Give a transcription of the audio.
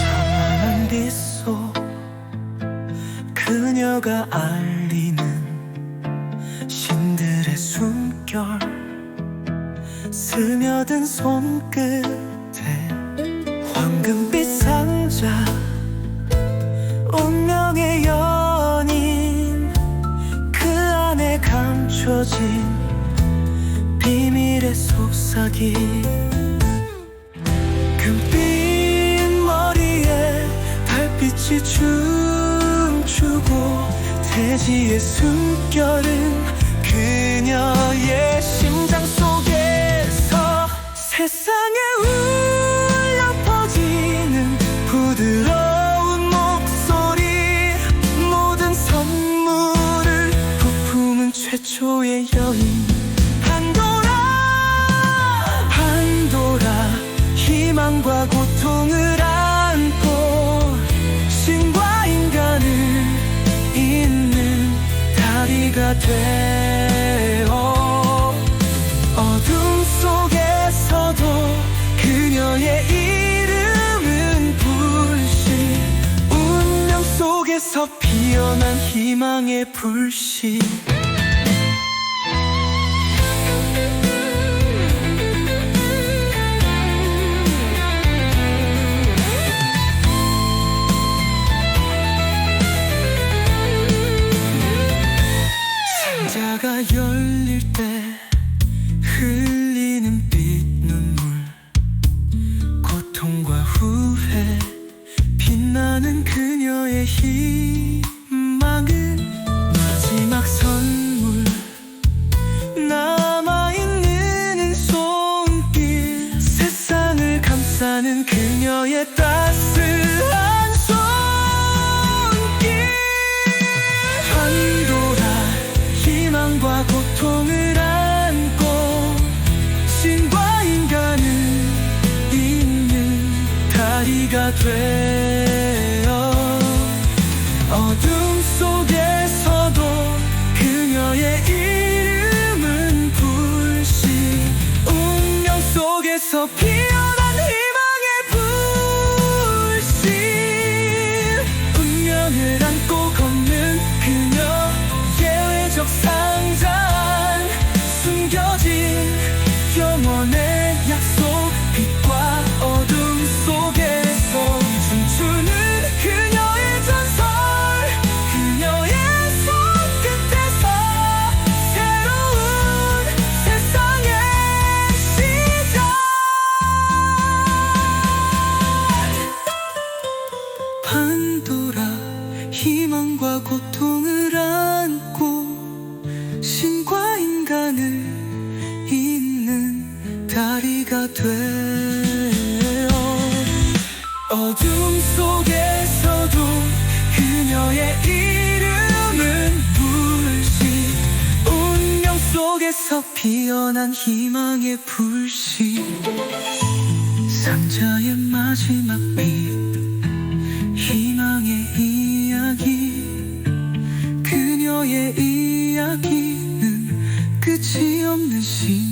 찬란한 빛속 그녀가 알리는 신들의 숨결 스며든 손끝에 황금빛 상자 운명의 연인 그 안에 감춰진 비밀의 속삭임 금빛 머리에 달빛이 춤추고 대지의 숨결은 그녀의 심장 다리가 되어 어둠 속에서도 그녀의 이름은 불씨 운명 속에서 피어난 희망의 불씨 희망은 마지막 선물. 남아있는 손길 세상을 감싸는 그녀의 따스한 손길. 판도라 희망과 고통을 안고 신과 인간을 잇는 다리가 되 속에서 피어난 희망의 불씨 운명을 안고 걷는 그녀의 외적 상잔. 숨겨진 영원의 희망과 고통을 안고 신과 인간을 잇는 다리가 되어 어둠 속에서도 그녀의 이름은 불씨. 운명 속에서 피어난 희망의 불씨. 상자의 마지막 빛 machine.